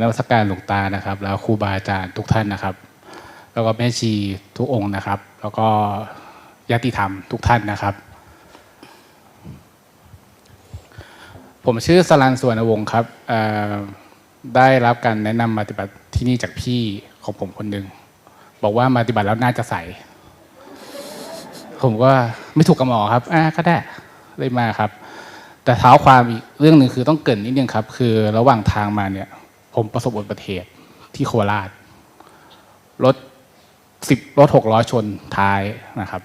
นวัตการหลวงตานะครับ แล้วครูบาอาจารย์ทุกท่านนะครับ แล้วก็แม่ชีทุกองค์นะครับ แล้วก็ญาติธรรมทุกท่านนะครับ ผมชื่อสลันสวนวงศ์ครับได้รับการแนะนำปฏิบัติที่นี่จากพี่ของผมคนหนึ่งบอกว่ามาปฏิบัติแล้วน่าจะใสผมก็ไม่ถูกกับหมอครับอ่าก็ได้เลยมาครับ แต่เท้าความอีกเรื่องหนึ่งคือต้องเกินนิดนึงครับ คือระหว่างทางมาเนี่ย ผมประสบอุบัติเหตุที่โคราชรถสิบรถหกล้อชนท้ายนะครับ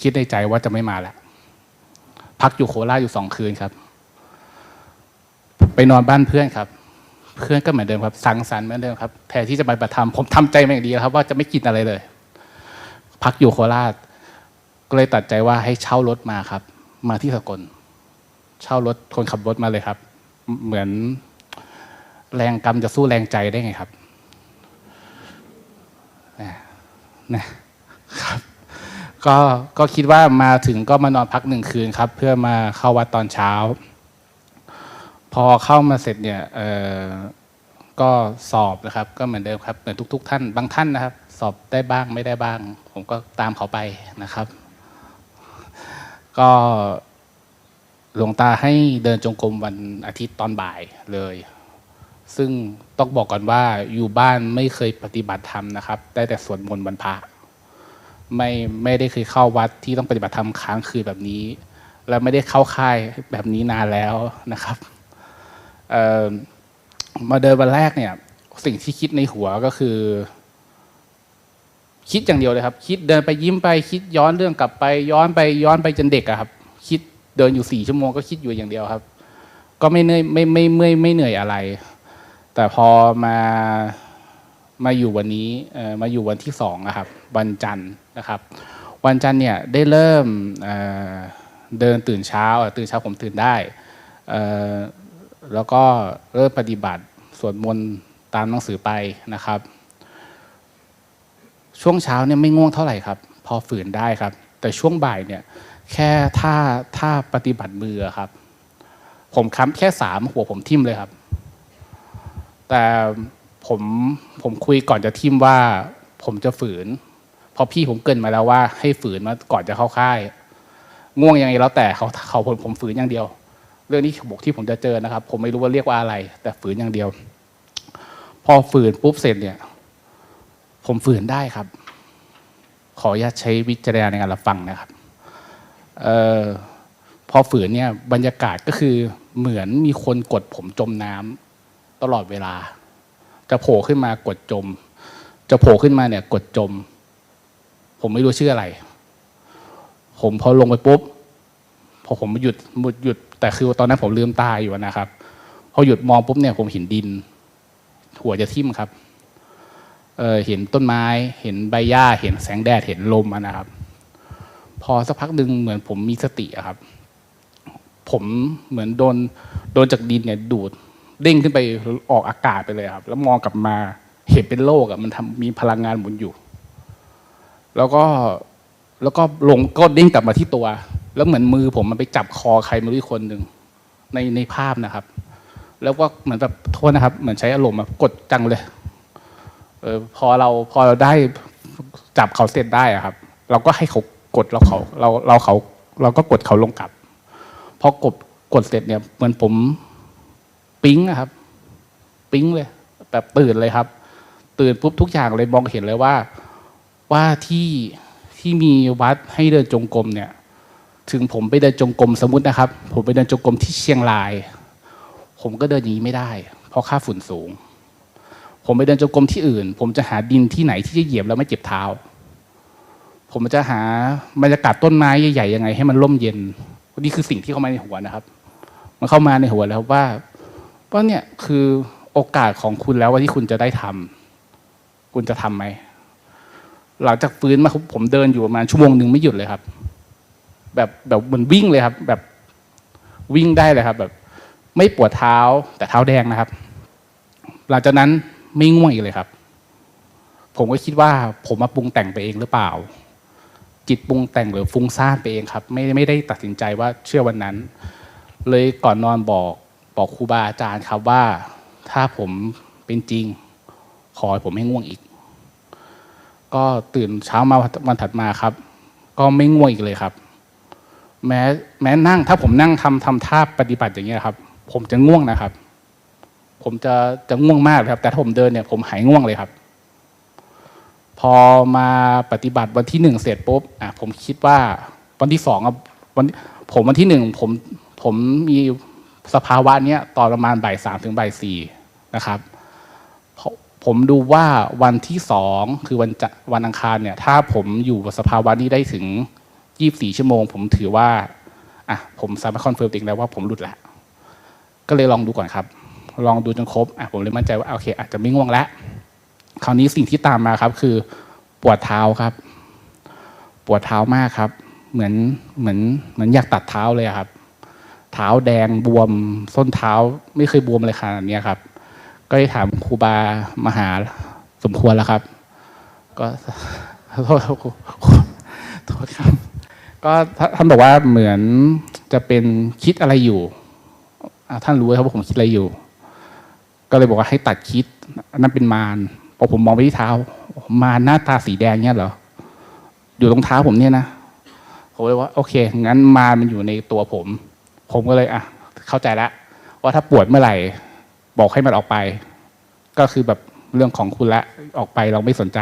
คิดในใจว่าจะไม่มาแล้วพักอยู่โคราชอยู่สองคืนครับ ไปนอนบ้านเพื่อนครับ เพื่อนก็เหมือนเดิมครับ สังสรรค์เหมือนเดิมครับแทนที่จะไปปฏิธรรมผมทำใจมาอย่างดีแล้วครับ ว่าจะไม่กินอะไรเลย พักอยู่โคราช ก็เลยตัดใจว่าให้เช่ารถมาครับ มาที่สกลเช่ารถคนขับรถมาเลยครับ เหมือน แรงกรรมจะสู้แรงใจได้ไงครับนะนะครับก็ก็คิดว่ามาถึงก็มานอนพักหนึ่งคืนครับ เพื่อมาเข้าวัดตอนเช้า พอเข้ามาเสร็จเนี่ยเอ่อก็สอบนะครับ ก็เหมือนเดิมครับเหมือนทุก ๆ ท่านบางท่านนะครับ สอบได้บ้างไม่ได้บ้าง ผมก็ตามเขาไปนะครับ ก็หลวงตาให้เดินจงกรมวันอาทิตย์ตอนบ่ายเลย ซึ่งต้องบอกก่อนว่าอยู่บ้านไม่เคยปฏิบัติธรรมนะครับ ได้แต่สวดมนต์วันพะไม่ไม่ได้เคยเข้าวัดที่ต้องปฏิบัติธรรมค้างคืนแบบนี้ และไม่ได้เข้าค่ายแบบนี้นานแล้วนะครับมาเดินวันแรกเนี่ย สิ่งที่คิดในหัวก็คือ คิดอย่างเดียวเลยครับ คิดเดินไปยิ้มไปคิดย้อนเรื่องกลับไป ย้อนไปย้อนไปจนเด็กอะครับ คิดเดินอยู่สี่ชั่วโมงก็คิดอยู่อย่างเดียวครับ ก็ไม่เหนื่อยไม่ไม่ไม่ไม่เหนื่อยอะไร แต่พอมามาอยู่วันนี้มาอยู่วันที่สองนะครับ วันจันทร์นะครับ วันจันทร์เนี่ยได้เริ่มเเดินตื่นเช้าตื่นเช้าผมตื่นได้แล้วก็เริ่มปฏิบัติสวดมนต์ตามหนังสือไปนะครับ ช่วงเช้าเนี่ยไม่ง่วงเท่าไหร่ครับ พอฝืนได้ครับ แต่ช่วงบ่ายเนี่ยแค่ถ้าถ้าปฏิบัติมือครับ ผมค้ำแค่สามหัวผมทิ่มเลยครับ แต่ผมผมคุยก่อนจะทิมว่า ผมจะฝืน เพราะพี่ผมเกินมาแล้วว่า ให้ฝืนมาก่อนจะเข้าค่าย ง่วงยังไงแล้วแต่เขาเขาผมผมฝืนอย่างเดียว เรื่องนี้บกที่ผมจะเจอนะครับ ผมไม่รู้ว่าเรียกว่าอะไร แต่ฝืนอย่างเดียว พอฝืนปุ๊บเสร็จเนี่ย ผมฝืนได้ครับ ขออนุญาตใช้วิจารณญาณในการรับฟังนะครับเอ่อพอฝืนเนี่ยบรรยากาศก็คือเหมือนมีคนกดผมจมน้ำ ตลอดเวลา จะโผล่ขึ้นมากดจม จะโผล่ขึ้นมาเนี่ยกดจม ผมไม่รู้ชื่ออะไร ผมพอลงไปปุ๊บพอผมหยุดหยุดหยุด แต่คือตอนนั้นผมลืมตาอยู่นะครับ พอหยุดมองปุ๊บเนี่ยผมเห็นดิน หัวจะทิ่มครับเเห็นต้นไม้ เห็นใบหญ้า เห็นแสงแดด เห็นลมนะครับ พอสักพักหนึ่งเหมือนผมมีสติครับ ผมเหมือนโดนโดนจากดินเนี่ยดูด เด้งขึ้นไปออกอากาศไปเลยครับ แล้วมองกลับมาเห็นเป็นโลกอะมันทำมีพลังงานหมุนอยู่ แล้วก็แล้วก็ลงก็เด้งกลับมาที่ตัว แล้วเหมือนมือผมมันไปจับคอใครไม่รู้อีกคนหนึ่งในในภาพนะครับ แล้วก็เหมือนแบบโทษนะครับ เหมือนใช้อารมณ์กดจังเลยเออพอเราพอเราได้จับเขาเสร็จได้อะครับ เราก็ให้เขากดเราเขาเราเราเขา เราก็กดเขาลงกลับพอกดกดเสร็จเนี่ยเหมือนผม ปิ๊งอะครับ ปิ๊งเลย แบบตื่นเลยครับ ตื่นปุ๊บทุกอย่างเลยมองเห็นเลยว่า ว่าที่ที่มีวัดให้เดินจงกรมเนี่ย ถึงผมไปเดินจงกรมสมมตินะครับ ผมไปเดินจงกรมที่เชียงราย ผมก็เดินอย่างนี้ไม่ได้ เพราะค่าฝุ่นสูง ผมไปเดินจงกรมที่อื่น ผมจะหาดินที่ไหนที่จะเหยียบแล้วไม่เจ็บเท้า ผมจะหาบรรยากาศต้นไม้ใหญ่ๆยังไง ให้มันร่มเย็นนี่คือสิ่งที่เข้ามาในหัวนะครับ มันเข้ามาในหัวแล้วว่า ว่าเนี่ยคือโอกาสของคุณแล้วว่าที่คุณจะได้ทำคุณจะทำไหมหลังจากฟื้นมาผมเดินอยู่ประมาณชั่วโมงหนึ่งไม่หยุดเลยครับ แบบแบบเหมือนวิ่งเลยครับ แบบวิ่งได้เลยครับ แบบ ไม่ปวดเท้าแต่เท้าแดงนะครับ หลังจากนั้นไม่ง่วงอีกเลยครับ ผมก็คิดว่า ผมมาปรุงแต่งไปเองหรือเปล่า จิตปรุงแต่งหรือฟุ้งซ่านไปเองครับ ไม่ไม่ได้ตัดสินใจว่าเชื่อวันนั้น เลยก่อนนอนบอก บอกครูบาอาจารย์ครับว่าถ้าผมเป็นจริง ขอให้ผมไม่ง่วงอีก ก็ตื่นเช้ามาวันถัดมาครับ ก็ไม่ง่วงอีกเลยครับ แม้แม้นั่งถ้าผมนั่งทำทำท่าปฏิบัติอย่างเงี้ยครับ ผมจะง่วงนะครับ ผมจะจะง่วงมากครับ แต่ถ้าผมเดินเนี่ยผมหายง่วงเลยครับ พอมาปฏิบัติวันที่หนึ่งเสร็จปุ๊บอะผมคิดว่าวันที่สองอะวันผมวันที่หนึ่งผมผมมี สภาวะเนี้ยตอนประมาณบ่ายสามถึงบ่ายสี่นะครับเพราะผมดูว่าวันที่สองคือวันจะวันอังคารเนี่ย ถ้าผมอยู่สภาวะนี้ได้ถึงยี่บสี่ชั่วโมง ผมถือว่าอะผมสามารถคอนเฟิร์มเองได้วว่าผมหลุดแล้วก็เลยลองดูก่อนครับ ลองดูจนครบอะผมเลยมั่นใจว่าโอเค อาจจะไม่ง่วงแล้วคราวนี้สิ่งที่ตามมาครับ คือปวดเท้าครับ ปวดเท้ามากครับ เหมือนเหมือนเหมือนอยากตัดเท้าเลยครับ เท้าแดงบวมส้นเท้าไม่เคยบวมเลยขนาดนี้ครับ ก็ได้ถามครูบามหาสมควรแล้วครับ ก็โทษครับครูโทษครับก็ท่านบอกว่าเหมือนจะเป็นคิดอะไรอยู่ท่านรู้ครับว่าผมคิดอะไรอยู่ ก็เลยบอกว่าให้ตัดคิดนนั้นเป็นมารพอผมมองไปที่เท้ามารหน้าตาสีแดงเนี่ยเหรออยู่ตรงเท้าผมเนี่ยนะผมเลยว่า โอเคงั้นมารมันอยู่ในตัวผม ผมก็เลยอะเข้าใจแล้วว่าถ้าปวดเมื่อไหร่ บอกให้มันออกไป ก็คือแบบเรื่องของคุณละออกไปเราไม่สนใจ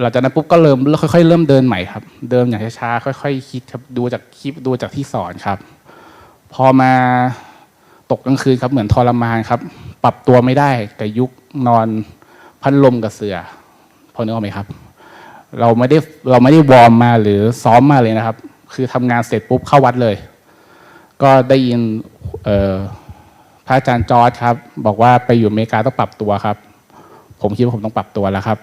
หลังจากนั้นปุ๊บก็เริ่มค่อยๆเริ่มเดินใหม่ครับ เดินอย่างช้าๆค่อย ๆ คิดครับดูจากคลิปดูจากที่สอนครับ พอมาตกกลางคืนครับเหมือนทรมานครับ ปรับตัวไม่ได้กับยุคนอนพัดลมกับเสือพอนึกออกไหมครับ เราไม่ได้เราไม่ได้วอร์มมาหรือซ้อมมาเลยนะครับ คือทำงานเสร็จปุ๊บเข้าวัดเลย ก็ได้ยินพระอาจารย์จอร์ดครับ บอกว่าไปอยู่อเมริกาต้องปรับตัวครับ ผมคิดว่าผมต้องปรับตัวแล้วครับ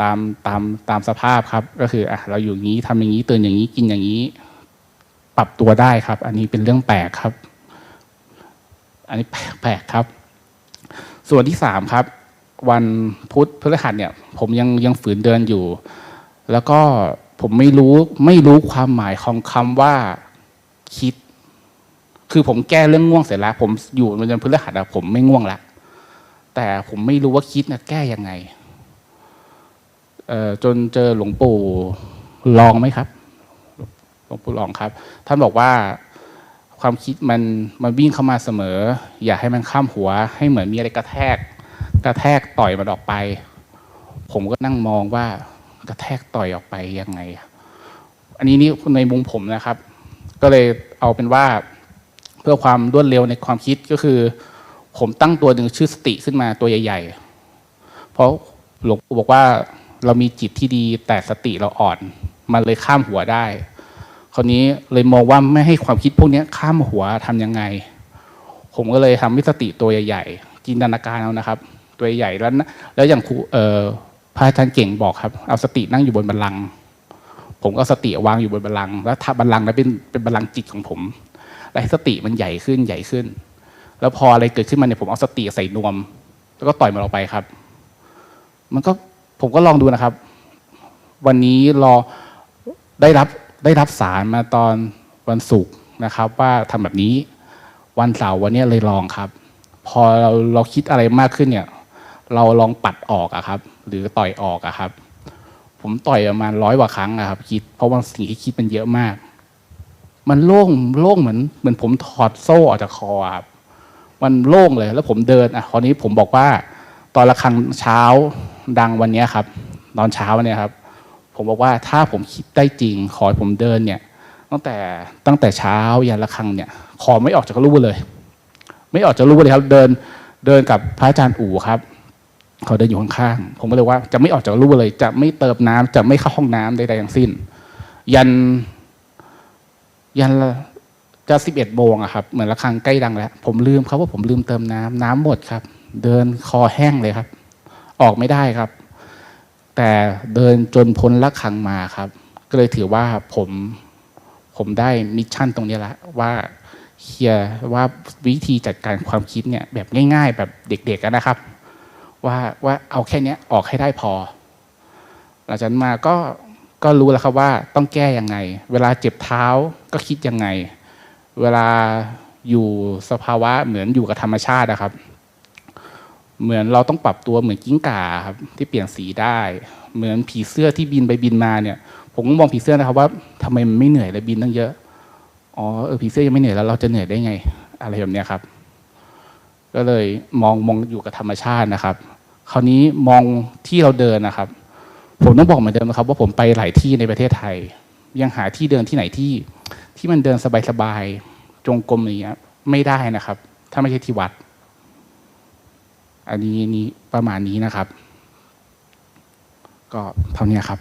ตามตามตามสภาพครับ ก็คืออะเราอยู่อย่างนี้ทำอย่างนี้ตื่นอย่างนี้กินอย่างนี้ ปรับตัวได้ครับ อันนี้เป็นเรื่องแปลกครับ อันนี้แปลกครับ ส่วนที่สามครับ วันพุธพฤหัสเนี่ย ผมยังยังฝืนเดินอยู่ แล้วก็ ผมไม่รู้ไม่รู้ความหมายของคำว่าคิด คือผมแก้เรื่องง่วงเสร็จแล้ว ผมอยู่วันพฤหัสอะผมไม่ง่วงละแต่ผมไม่รู้ว่าคิดนะแก้ยังไงจนเจอหลวงปู่ลองไหมครับ หลวงปู่ลองครับ ท่านบอกว่าความคิดมันมันวิ่งเข้ามาเสมอ อย่าให้มันข้ามหัว ให้เหมือนมีอะไรกระแทก กระแทกต่อยมันออกไป ผมก็นั่งมองว่า กระแทกต่อยออกไปยังไง อันนี้นี่ในมุมผมนะครับ ก็เลยเอาเป็นว่าเพื่อความรวดเร็วในความคิดก็คือ ผมตั้งตัวหนึ่งชื่อสติขึ้นมาตัวใหญ่ ๆ เพราะหลวงปู่บอกว่าเรามีจิตที่ดีแต่สติเราอ่อน มันเลยข้ามหัวได้ คราวนี้เลยมองว่าไม่ให้ความคิดพวกนี้ข้ามหัวทำยังไง ผมก็เลยทำวิสติตัวใหญ่ๆจินตนาการเอานะครับ ตัวใหญ่แล้วแล้วอย่างครูเอ่อ พระอาจารย์เก่งบอกครับ เอาสตินั่งอยู่บนบัลลังก์ผมก็สติวางอยู่บนบัลลังก์แล้วถ้าบัลลังก์นั้นเป็นเป็นบัลลังก์จิตของผม แล้วให้สติมันใหญ่ขึ้นใหญ่ขึ้น แล้วพออะไรเกิดขึ้นมาเนี่ยผมเอาสติใส่นวม แล้วก็ต่อยมันออกไปครับ มันก็ผมก็ลองดูนะครับ วันนี้รอได้รับได้รับสารมาตอนวันศุกร์นะครับ ว่าทำแบบนี้วันเสาร์วันนี้เลยลองครับ พอเราเราคิดอะไรมากขึ้นเนี่ย เราลองปัดออกอะครับ หรือต่อยออกอะครับ ผมต่อยประมาณร้อยกว่าครั้งอะครับ คิดเพราะว่าสิ่งที่คิดมันเยอะมาก มันโล่งโล่งเหมือนเหมือนผมถอดโซ่ออกจากคอครับมันโล่งเลย แล้วผมเดินอะคราวนี้ผมบอกว่า ตอนละครั้งเช้าดังวันนี้ครับ ตอนเช้าเนี่ยครับ ผมบอกว่าถ้าผมคิดได้จริง ขอให้ผมเดินเนี่ย ตั้งแต่ตั้งแต่เช้ายันละครั้งเนี่ย ขอไม่ออกจากรูเลย ไม่ออกจากรูเลยครับ เดินเดินกับพระอาจารย์อู่ครับ เขาเดินอยู่ข้างๆผมก็เลยว่าจะไม่ออกจากรูเลย จะไม่เติมน้ำจะไม่เข้าห้องน้ำใดๆทั้งสิ้น ยัน ยันจะสิบเอ็ดโมงอะครับ เหมือนระฆังใกล้ดังแล้ว ผมลืมครับว่าผมลืมเติมน้ำน้ำหมดครับ เดินคอแห้งเลยครับ ออกไม่ได้ครับ แต่เดินจนพ้นระฆังมาครับ ก็เลยถือว่าผมผมได้มิชชั่นตรงนี้ล้วว่าเคลียร์ว่าวิธีจัดการความคิดเนี่ยแบบง่าย ๆ แบบเด็กๆนะครับ ว่าว่าเอาแค่นี้ออกให้ได้พอ หลังจากนั้นมาก็ก็รู้แล้วครับว่าต้องแก้ยังไง เวลาเจ็บเท้าก็คิดยังไง เวลาอยู่สภาวะเหมือนอยู่กับธรรมชาตินะครับ เหมือนเราต้องปรับตัวเหมือนกิ้งก่าครับที่เปลี่ยนสีได้ เหมือนผีเสื้อที่บินไปบินมาเนี่ย ผมก็มองผีเสื้อนะครับว่าทำไมมันไม่เหนื่อยเลยบินตั้งเยอะอ๋อเออผีเสื้อยังไม่เหนื่อยแล้วเราจะเหนื่อยได้ไง อะไรแบบนี้ครับ ก็เลยมองมองอยู่กับธรรมชาตินะครับ คราวนี้มองที่เราเดินนะครับ ผมต้องบอกเหมือนเดิมนะครับ ว่าผมไปหลายที่ในประเทศไทย ยังหาที่เดินที่ไหนที่ ที่มันเดินสบายๆจงกรมอย่างเงี้ยไม่ได้นะครับ ถ้าไม่ใช่ที่วัด อันนี้นี้ประมาณนี้นะครับ ก็เท่านี้ครับ